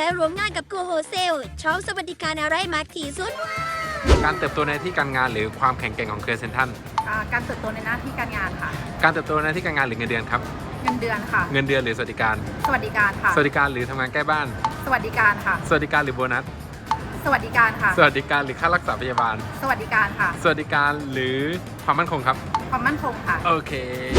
าวฮัทใหญ่ได้ร่วมงานกับโกโฮเซลชอบสวัสดิการอะไรมากที่สุด การเติบโตในหน้าที่การงานหรือความแข็งแกร่งของเครือเซนทันอ่าการเติบโตในหน้าที่การงานค่ะ การเติบโตในหน้าที่การงานหรือเงินเดือนครับ เงินเดือนค่ะ เงินเดือนหรือสวัสดิการ สวัสดิการค่ะ สวัสดิการหรือทำงานใกล้บ้าน สวัสดิการค่ะ สวัสดิการหรือโบนัส สวัสดิการค่ะ สวัสดิการหรือค่ารักษาพยาบาล สวัสดิการค่ะ สวัสดิการหรือความมั่นคงครับ ความมั่นคงค่ะ โอเค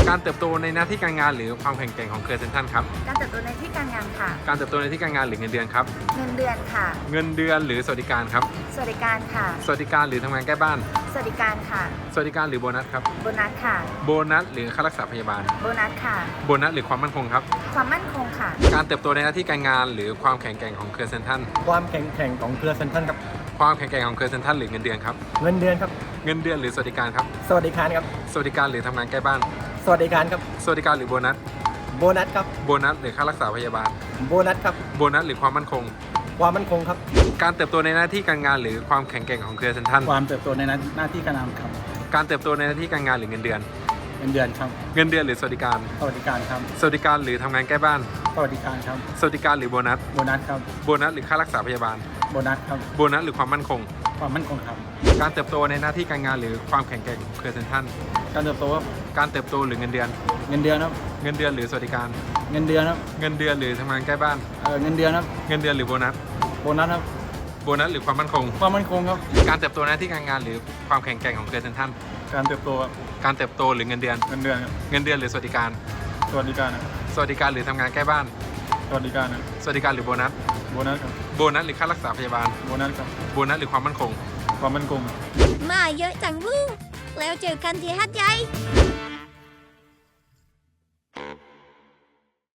การเติบโตในหน้าที่การงานหรือความแข็งแกร่งของเครือเซนทันครับ การเติบโตในที่การงานค่ะ การเติบโตในที่การงานหรือเงินเดือนครับ เงินเดือนค่ะ เงินเดือนหรือสวัสดิการครับ สวัสดิการค่ะ สวัสดิการหรือทำงานใกล้บ้าน สวัสดิการค่ะสวัสดิการหรือโบนัสครับ โบนัสค่ะ โบนัสหรือค่ารักษาพยาบาล โบนัสค่ะ โบนัสหรือความมั่นคงครับ ความมั่นคงค่ะ การเติบโตในหน้าที่การงาน หรือความแข็งแกร่งของเครือเซนทันความแข็งแกร่งของเครือเซนทรัลครับ ความแข็งแกร่งของเครือเซนทันหรือเงินเดือนครับ เงินเดือนครับ เงินเดือนหรือสวัสดิการครับ สวัสดิการครับ สวัสดิการหรือทำงานใกล้บ้าน สวัสดิการครับ สวัสดิการหรือโบนัส โบนัสครับ โบนัสหรือค่ารักษาพยาบาล โบนัสครับ โบนัสหรือความมั่นคง ความมั่นคงครับ การเติบโตในหน้าที่การงานหรือความแข็งแกร่งของเครือเซนทันความเติบโตในหน้าที่การงานครับการเติบโตในหน้าที่การงานหรือเงินเดือน เงินเดือนครับ เงินเดือนหรือสวัสดิการ สวัสดิการครับ สวัสดิการหรือทำงานใกล้บ้าน สวัสดิการครับ สวัสดิการหรือโบนัส โบนัสครับ โบนัสหรือค่ารักษาพยาบาล โบนัสครับ โบนัสหรือความมั่นคง ความมั่นคงครับ การเติบโตในหน้าที่การงานหรือความแข็งแกร่งของเครือเซนทันการเติบโตครับ การเติบโตหรือเงินเดือน เงินเดือนครับ เงินเดือนหรือสวัสดิการ เงินเดือนครับเงินเดือนหรือทำงานใกล้บ้าน เอ่อเงินเดือนครับเงินเดือนหรือโบนัส โบนัสครับโบนัสหรือความมั่นคง ความมั่นคงครับ การเติบโตในหน้าที่การงานหรือความแข็งแกร่งของเครือเซนทันการเติบโตครับการเติบโตหรือเงินเดือน เงินเดือนครับเงินเดือนหรือสวัสดิการ สวัสดิการครับสวัสดิการหรือทำงานใกล้บ้าน สวัสดิการครับสวัสดิการหรือโบนัส โบนัสครับโบนัสหรือค่ารักษาพยาบาล โบนัสครับโบนัสหรือความมั่นคง ความมั่นคง มาเยอะจังวู้แล้วเจอกันที่ฮัทใหญ่